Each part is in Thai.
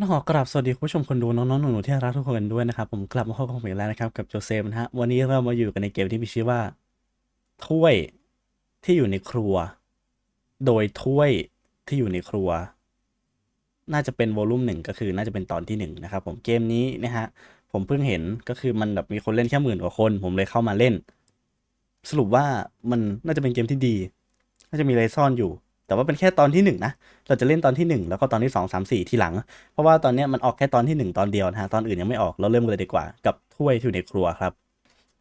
ต้องขอกราบสวัสดีคุณผู้ชมคนดูน้องๆหนูๆที่รักทุกคนด้วยนะครับ ผมกลับมาพบกับผมอีกแล้วนะครับ กับโจเซฟนะฮะวันนี้เรามาอยู่กันในเกมที่มีชื่อว่า ถ้วยที่อยู่ในครัว โดยถ้วยที่อยู่ในครัว น่าจะเป็นวอลลุ่มหนึ่งก็คือ น่าจะเป็นตอนที่หนึ่งนะครับ ผมเกมนี้นะฮะผมเพิ่งเห็นก็คือมันแบบมีคนเล่นแค่หมื่นกว่าคน ผมเลยเข้ามาเล่น สรุปว่ามันน่าจะเป็นเกมที่ดี น่าจะมีอะไรซ่อนอยู่ แต่ว่าเป็นแค่ตอนที่หนึ่งนะ เราจะเล่นตอนที่หนึ่งแล้วก็ตอนที่สองสามสี่ทีหลัง เพราะว่าตอนนี้มันออกแค่ตอนที่หนึ่งตอนเดียวนะฮะ ตอนอื่นยังไม่ออก เราเริ่มกันเลยดีกว่ากับถ้วยที่อยู่ในครัวครับ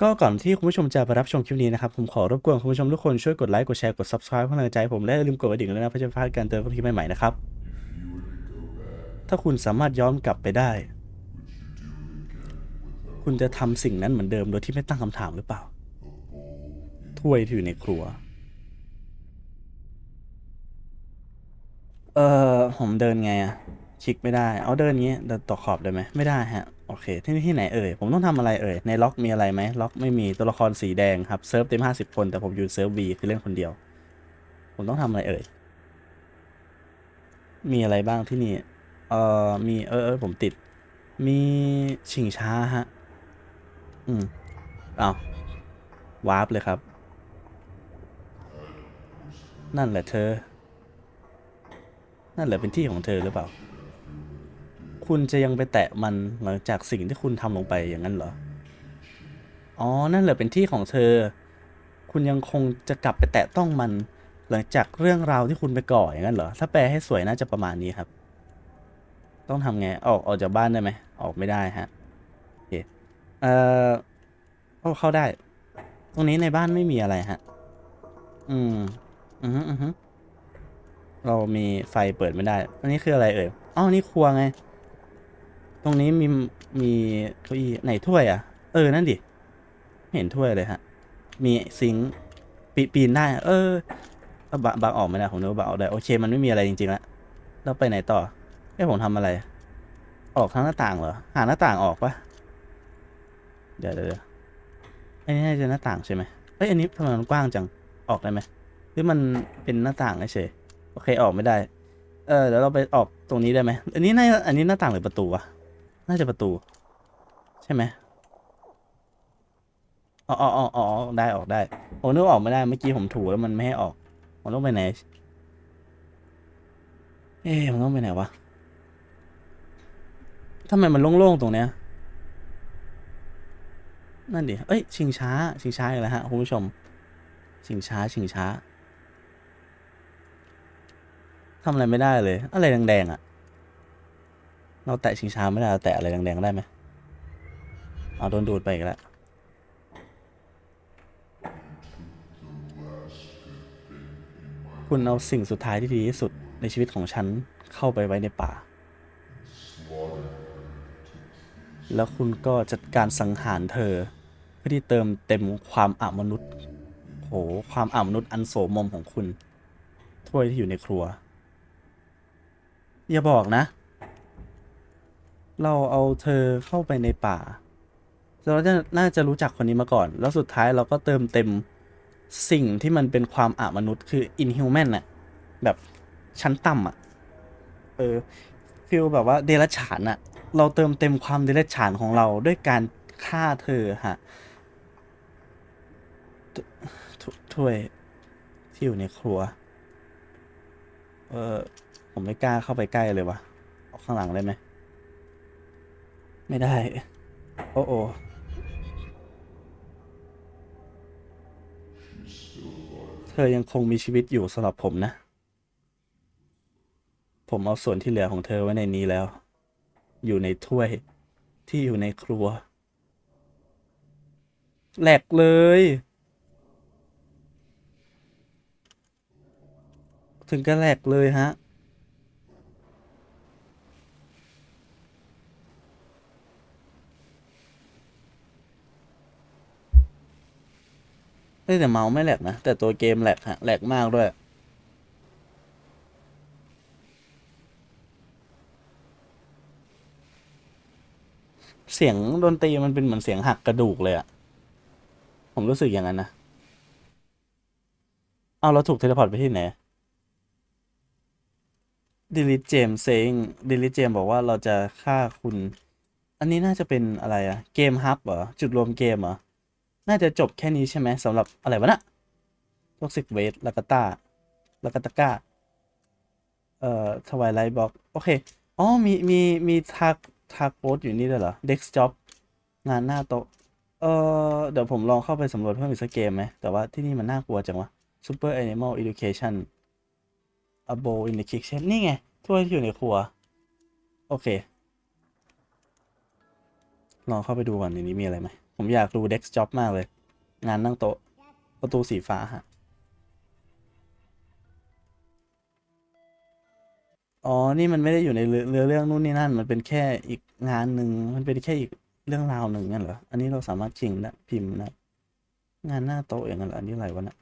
ก็ก่อนที่คุณผู้ชมจะไปรับชมคลิปนี้นะครับ ผมขอรบกวนคุณผู้ชมทุกคนช่วยกดไลค์ กดแชร์ กด subscribe เพื่อเป็นกำลังใจผม และอย่าลืมกดกระดิ่งด้วยนะเพื่อจะพลาดการเตือนคลิปใหม่ๆนะครับ ถ้าคุณสามารถย้อนกลับไปได้ คุณจะทำสิ่งนั้นเหมือนเดิมโดยที่ไม่ตั้งคำถามหรือเปล่า ถ้วยที่อยู่ในครัว เออผมเดินไงอะคลิกไม่ได้ เอาเดินงี้เดินต่อขอบได้ไหมไม่ได้ฮะ โอเค ที่นี่ที่ไหนเอ่ย ผมต้องทำอะไรเอ่ย ในล็อกมีอะไรไหมล็อกไม่มี ตัวละครสีแดงครับ เซิร์ฟเต็มห้าสิบคน แต่ผมอยู่เซิร์ฟบีคือเล่นคนเดียว ผมต้องทำอะไรเอ่ย มีอะไรบ้างที่นี่ เอ่อ มีเออเออผมติด มีชิงช้าฮะ อืมเอาวาร์ปเลยครับ นั่นแหละเธอ นั่นแหละเป็นที่ของเธอหรือเปล่า คุณจะยังไปแตะมันหลังจากสิ่งที่คุณทำลงไปอย่างนั้นเหรอ อ๋อ นั่นแหละเป็นที่ของเธอ คุณยังคงจะกลับไปแตะต้องมัน หลังจากเรื่องราวที่คุณไปก่ออย่างนั้นเหรอ ถ้าแปลให้สวยน่าจะประมาณนี้ครับ ต้องทำไง ออกออกจากบ้านได้ไหม ออกไม่ได้ฮะ โอเค เอ่อโอ้เข้าได้ ตรงนี้ในบ้านไม่มีอะไรฮะ อืม อือฮึอือฮึ เรามีไฟเปิดไม่ได้ อันนี้คืออะไรเอ่ยอ๋อนี่ครัวไง ตรงนี้มีมีเก้าอี้ไหนถ้วยอะ เออ นั่นดิไม่เห็นถ้วยเลยฮะ มีซิงปีปีนได้ เออเอาบะบางออกไม่ได้ผมนึกว่าบางออกได้ โอเค มันไม่มีอะไรจริงๆแล้วเราไปไหนต่อเอ้ผมทำอะไร ออกทางหน้าต่างเหรอ หาหน้าต่างออกปะเดี๋ยวเดี๋ยวเดี๋ยวอันนี้น่าจะหน้าต่างใช่ไหมเอ้ยอันนี้ทำไมมันกว้างจัง ออกได้ไหมหรือมันเป็นหน้าต่างเฉย โอเคออกไม่ได้ เออเดี๋ยวเราไปออกตรงนี้ได้ไหมอันนี้น่าอันนี้หน้าต่างหรือประตูวะน่าจะประตู ใช่ไหมอ๋ออ๋ออ๋อได้ออกได้ผมนึกออกไม่ได้เมื่อกี้ผมถูแล้วมันไม่ให้ออกผมต้องไปไหน เอ๊ะผมต้องไปไหนวะทำไมมันโล่งๆตรงเนี้ยนั่นดิเอ้ยชิงช้า ชิงช้าอีกแล้วฮะคุณผู้ชม ชิงช้า ชิงช้า ทำอะไรไม่ได้เลย อะไรแดงๆอะ่ะ เราแตะชิงช้าไม่ได้เราแตะอะไรแดงๆได้ไหมเอาโดนดูดไปอีกแล้วคุณเอาสิ่งสุดท้ายที่ดีที่สุดในชีวิตของฉันเข้าไปไว้ในป่า แล้วคุณก็จัดการสังหารเธอ เพื่อที่เติมเต็มความอามนุษย์ โห ความอามนุษย์อันโสมมของคุณ ถ้วยที่อยู่ในครัว อย่าบอกนะ เราเอาเธอเข้าไปในป่า เราจะน่าจะรู้จักคนนี้มาก่อน แล้วสุดท้ายเราก็เติมเต็มสิ่งที่มันเป็นความอามนุษย์คือ inhuman น่ะ แบบชั้นต่ำอะ เออฟิลแบบว่าเดรัจฉานอะเราเติมเต็มความเดรัจฉานของเราด้วยการฆ่าเธอฮะถ้วยที่อยู่ในครัว เออ ผมไม่กล้าเข้าไปใกล้เลยวะออกข้างหลังได้ไหม ไม่ได้ โอ้โอเธอยังคงมีชีวิตอยู่สำหรับผมนะ ผมเอาส่วนที่เหลือของเธอไว้ในนี้แล้ว อยู่ในถ้วยที่อยู่ในครัว แหลกเลย ถึงก็แหลกเลยฮะ เอ้แต่เมาส์ไม่แหลกนะ แต่ตัวเกมแหลกฮะแหลกมากด้วยเสียงดนตรีมันเป็นเหมือนเสียงหักกระดูกเลยอะผมรู้สึกอย่างนั้นนะ เอาเราถูกเทเลพอร์ตไปที่ไหน delete James saying delete James บอกว่าเราจะฆ่าคุณ อันนี้น่าจะเป็นอะไรอะเกมฮับเหรอ จุดรวมเกมเหรอ น่าจะจบแค่นี้ใช่ไหมสำหรับอะไรวะนะ Toxic Waste ลากาตาลากาตาก้าเอ่อทวายไลท์บ็อกโอเค อ๋อ มี มี มีทากทากโพสอยู่นี่ด้วยเหรอ Dex Job งานหน้าโต๊ะเออเดี๋ยวผมลองเข้าไปสำรวจเพิ่มอีกสักเกมไหม แต่ว่าที่นี่มันน่ากลัวจังวะ Super Animal Education A Bowl in the Kitchen นี่ไงถ้วยที่อยู่ในครัว โอเค ลองเข้าไปดูก่อนในนี้มีอะไรไหม ผมอยากดู Dex Job มากเลย งานนั่งโต๊ะ ประตูสีฟ้าฮะ อ๋อ นี่มันไม่ได้อยู่ในเรือเรือเรื่องนู่นนี่นั่น มันเป็นแค่อีกงานหนึ่ง มันเป็นแค่อีกเรื่องราวหนึ่งนั่นเหรอ อันนี้เราสามารถชิงและพิมพ์นะ งานหน้าโต๊ะอย่างนั้นเหรอ อันนี้อะไรวะนะ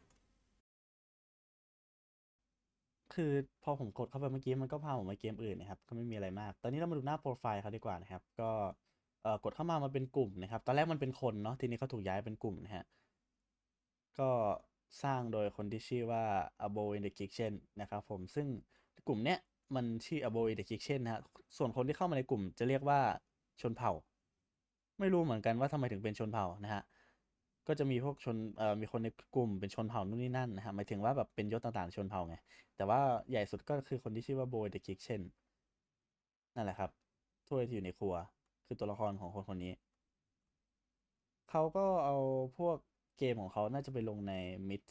คือพอผมกดเข้าไปเมื่อกี้มันก็พาผมมาเกมอื่นนะครับ ก็ไม่มีอะไรมาก ตอนนี้เรามาดูหน้าโปรไฟล์เขาดีกว่านะครับ ก็ เอ่อกดเข้ามามันเป็นกลุ่มนะครับ ตอนแรกมันเป็นคนเนาะทีนี้เขาถูกย้ายเป็นกลุ่มนะฮะก็สร้างโดยคนที่ชื่อว่า a b o in the Kitchen นะครับผมซึ่งกลุ่มเนี้ยมันชื่อ a b o in the Kitchen นะฮะส่วนคนที่เข้ามาในกลุ่มจะเรียกว่าชนเผ่า ไม่รู้เหมือนกันว่าทำไมถึงเป็นชนเผ่านะฮะก็จะมีพวกชนเอ่อมีคนในกลุ่มเป็นชนเผ่านู่นนี่นั่นนะฮะหมายถึงว่าแบบเป็นยศต่างๆชนเผ่าไง แต่ว่าใหญ่สุดก็คือคนที่ชื่อว่าโบยเดอะคิกเช่นนั่นแหละครับถ้วยที่อยู่ในครัว คือตัวละครของคนคนนี้ เขาก็เอาพวกเกมของเขาน่าจะไปลงในมิด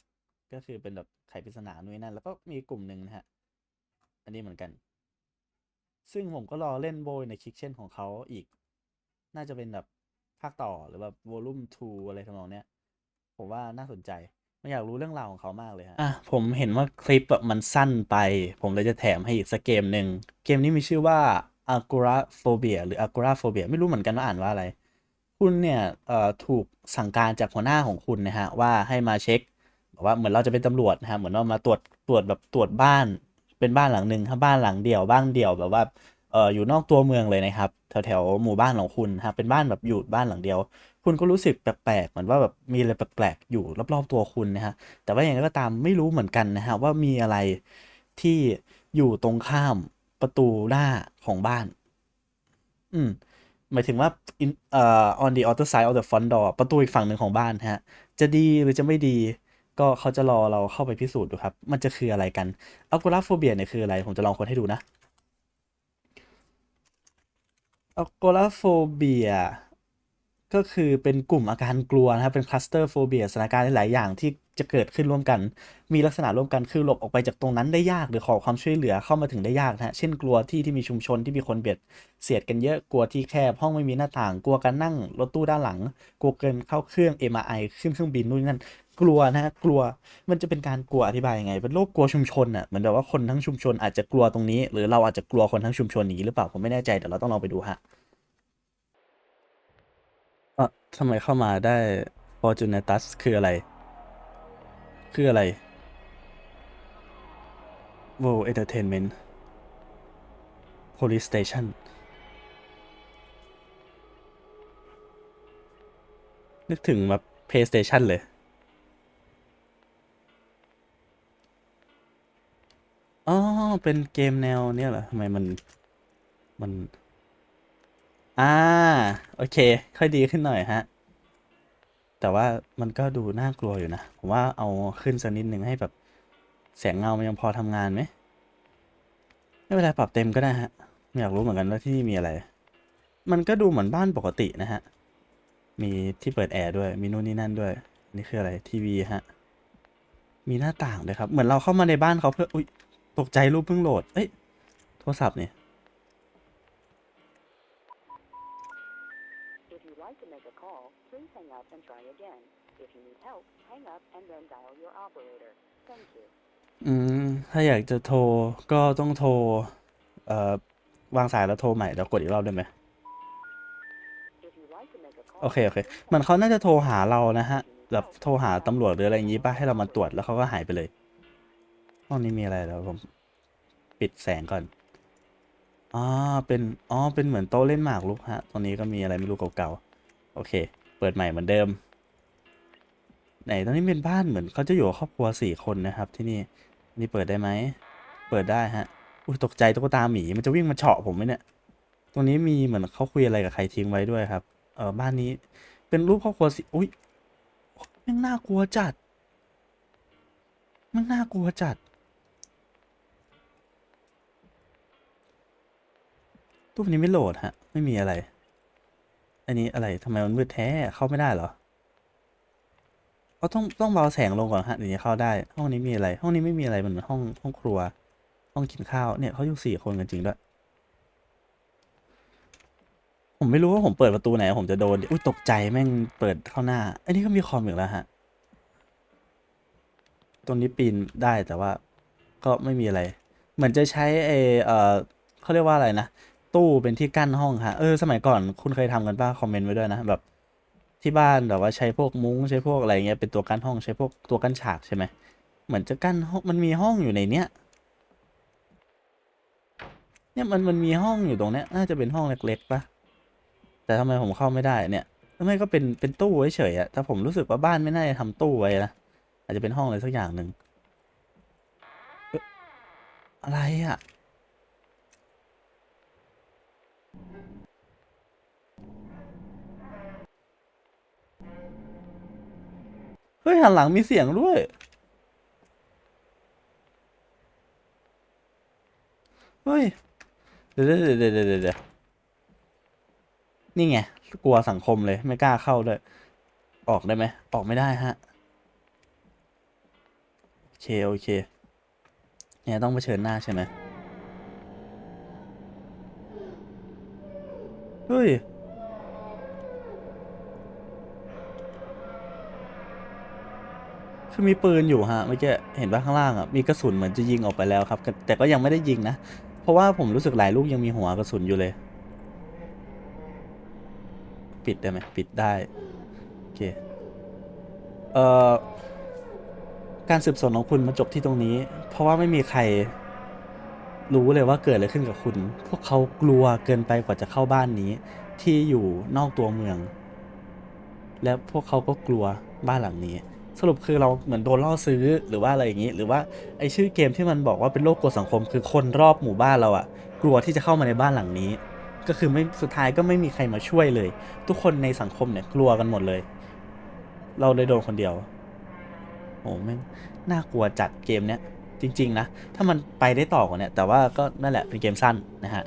ก็คือเป็นแบบไขปริศนานู่นนนั่น แล้วก็มีกลุ่มหนึ่งนะฮะ อันนี้เหมือนกัน ซึ่งผมก็รอเล่นโบยในคิกเช่นของเขาอีก น่าจะเป็นแบบภาคต่อหรือแบบวอลุ่ม2อะไรทำนองเนี้ย ผมว่าน่าสนใจไม่อยากรู้เรื่องราวของเขามากเลยฮะ อะ ผมเห็นว่าคลิปแบบมันสั้นไป ผมเลยจะแถมให้อีกสักเกมหนึ่ง เกมนี้มีชื่อว่า Agoraphobia หรือ Agoraphobia ไม่รู้เหมือนกันว่าอ่านว่าอะไร คุณเนี่ยถูกสั่งการจากหัวหน้าของคุณนะฮะ ว่าให้มาเช็คบอกว่าเหมือนเราจะเป็นตำรวจนะฮะ เหมือนว่ามาตรวจตรวจแบบตรวจบ้าน เป็นบ้านหลังหนึ่งถ้าบ้านหลังเดียวบ้านเดี่ยวแบบว่าเอออยู่นอกตัวเมืองเลยนะครับ แถวแถวหมู่บ้านของคุณนะเป็นบ้านแบบอยู่บ้านหลังเดียว คุณก็รู้สึกแปลกๆเหมือนว่าแบบมีอะไรแปลกๆอยู่รอบๆตัวคุณนะฮะแต่ว่าอย่างไรก็ตามไม่รู้เหมือนกันนะฮะว่ามีอะไรที่อยู่ตรงข้าม ประตูหน้าของบ้าน อืม หมายถึงว่า in เอ่อ on the other side of the front door ประตูอีกฝั่งหนึ่งของบ้านฮะ จะดีหรือจะไม่ดี ก็เขาจะรอเราเข้าไปพิสูจน์ดูครับ มันจะคืออะไรกัน Agoraphobia เนี่ยคืออะไร ผมจะลองคนให้ดูนะ Agoraphobia ก็คือเป็นกลุ่มอาการกลัวนะครับ เป็นคลัสเตอร์โฟเบียสถานการณ์หลายอย่างที่ จะเกิดขึ้นร่วมกัน มีลักษณะร่วมกันคือหลบออกไปจากตรงนั้นได้ยากหรือขอความช่วยเหลือเข้ามาถึงได้ยากนะฮะเช่นกลัวที่ที่มีชุมชนที่มีคนเบียดเสียดกันเยอะกลัวที่แคบห้องไม่มีหน้าต่าง กลัวการนั่งรถตู้ด้านหลัง กลัวเกินเข้าเครื่อง MRI ขึ้นเครื่องบินนู่นนั่นกลัวนะฮะกลัวมันจะเป็นการกลัวอธิบายยังไง เป็นโรคกลัวชุมชนอะเหมือนแบบว่าคนทั้งชุมชนอาจจะกลัวตรงนี้ หรือเราอาจจะกลัวคนทั้งชุมชนนี้หรือเปล่าผมไม่แน่ใจเดี๋ยวเราต้องลองไปดูฮะเอ่อทำไมเข้ามาได้ Fortunatus คืออะไร คืออะไร World Entertainment Police Station นึกถึงแบบ PlayStation เลย อ๋อ เป็นเกมแนวเนี่ยเหรอทำไมมัน มัน อ่า โอเค ค่อยดีขึ้นหน่อยฮะ แต่ว่ามันก็ดูน่ากลัวอยู่นะ ผมว่าเอาขึ้นสักนิดหนึ่งให้แบบแสงเงามันยังพอทำงานไหมไม่เป็นไรปรับเต็มก็ได้ฮะไม่อยากรู้เหมือนกันว่าที่นี่มีอะไร มันก็ดูเหมือนบ้านปกตินะฮะ มีที่เปิดแอร์ด้วย มีนู่นนี่นั่นด้วย นี่คืออะไรทีวีฮะ มีหน้าต่างด้วยครับ เหมือนเราเข้ามาในบ้านเขาเพื่อ อุ๊ยตกใจรูปเพิ่งโหลด เอ้ย โทรศัพท์เนี่ย If you'd like to make a call, please hang up and try again. If you need help, hang up and then dial your operator. Thank you. อืม ถ้าอยากจะโทรก็ต้องโทร เอ่อ วางสายแล้วโทรใหม่แล้วกดอีกรอบได้ไหม If you'd like to make a call, โอเค โอเค please hang เหมือนเขาน่าจะโทรหาเรานะฮะ up. If you need แบบ help, โทรหาตำรวจหรืออะไรอย่างงี้ป่ะ ให้เรามาตรวจแล้วเขาก็หายไปเลย ห้องนี้มีอะไรแล้วผม ปิดแสงก่อน อ๋อ เป็น อ๋อ เป็นเหมือนโต๊ะเล่นหมากรุกฮะ ตรงนี้ก็มีอะไรไม่รู้เก่าๆ โอเค เปิดใหม่เหมือนเดิม ไหนตอนนี้เป็นบ้านเหมือนเขาจะอยู่ครอบครัวสี่คนนะครับ ที่นี่นี่เปิดได้ไหมเปิดได้ฮะอุอุ้ยตกใจตุ๊กตาหมีมันจะวิ่งมาเฉาะผมไหมเนี่ยตรงนี้มีเหมือนเขาคุยอะไรกับใครทิ้งไว้ด้วยครับเออบ้านนี้เป็นรูปครอบครัวสิอุ้ยม่งน่ากลัวจัดม่งน่ากลัวจัด ตู้นี้ไม่โหลดฮะ ไม่มีอะไร อันนี้อะไรทำไมมันมืดแท้เข้าไม่ได้เหรอเขาต้องต้องเบาแสงลงก่อนฮะถึงจะเข้าได้ ห้องนี้มีอะไร ห้องนี้ไม่มีอะไรมันเหมือนห้องห้องครัว ห้องกินข้าวเนี่ยเขาอยู่สี่คนกันจริงด้วย ผมไม่รู้ว่าผมเปิดประตูไหน ผมจะโดนอุ้ยตกใจแม่งเปิดเข้าหน้า อันนี้ก็มีคอมอีกแล้วฮะตรงนี้ปีนได้แต่ว่าก็ไม่มีอะไร เหมือนจะใช้เอเออเขาเรียกว่าอะไรนะ ตู้เป็นที่กั้นห้องฮะเออสมัยก่อนคุณเคยทำกันป่ะคอมเมนต์ไว้ด้วยนะแบบที่บ้านแบบว่าใช้พวกมุ้งใช้พวกอะไรเงี้ยเป็นตัวกั้นห้องใช้พวกตัวกั้นฉากใช่ไหมเหมือนจะกั้นห้องมันมีห้องอยู่ในเนี้ยเนี่ยมันมันมีห้องอยู่ตรงเนี้ยน่าจะเป็นห้องเล็กๆปะแต่ทำไมผมเข้าไม่ได้เนี่ยทำไมก็เป็นเป็นตู้เฉยๆอะแต่ผมรู้สึกว่าบ้านไม่น่าจะทำตู้ไว้นะอาจจะเป็นห้องอะไรสักอย่างหนึ่งอะอะไรอะ ฮ้ย หันหลังมีเสียงด้วย เฮ้ยเดี๋ยวเดี๋ยวเดี๋ยวเดี๋ยวเดี๋ยวนี่ไง กลัวสังคมเลย ไม่กล้าเข้าด้วยออกได้ไหม ออกไม่ได้ฮะ โอเค โอเค เนี่ยต้องเผชิญหน้าใช่ไหมเฮ้ย คือมีปืนอยู่ฮะเมื่อกี้เห็นว่าข้างล่างอะมีกระสุนเหมือนจะยิงออกไปแล้วครับแต่แต่ก็ยังไม่ได้ยิงนะ เพราะว่าผมรู้สึกหลายลูกยังมีหัวกระสุนอยู่เลย ปิดได้ไหมปิดได้โอเคเอ่อการสืบสวนของคุณมาจบที่ตรงนี้ เพราะว่าไม่มีใครรู้เลยว่าเกิดอะไรขึ้นกับคุณ พวกเขากลัวเกินไปกว่าจะเข้าบ้านนี้ ที่อยู่นอกตัวเมือง และพวกเขาก็กลัวบ้านหลังนี้ สรุปคือเราเหมือนโดนล่อซื้อหรือว่าอะไรอย่างนี้ หรือว่าไอชื่อเกมที่มันบอกว่าเป็นโลกกลัวสังคม คือคนรอบหมู่บ้านเราอะกลัวที่จะเข้ามาในบ้านหลังนี้ ก็คือไม่สุดท้ายก็ไม่มีใครมาช่วยเลย ทุกคนในสังคมเนี่ยกลัวกันหมดเลย เราเลยโดนคนเดียวโอ้แม่งน่ากลัวจัดเกมเนี้ยจริง ๆ นะ ถ้ามันไปได้ต่อกว่านี้แต่ว่าก็นั่นแหละเป็นเกมสั้นนะฮะ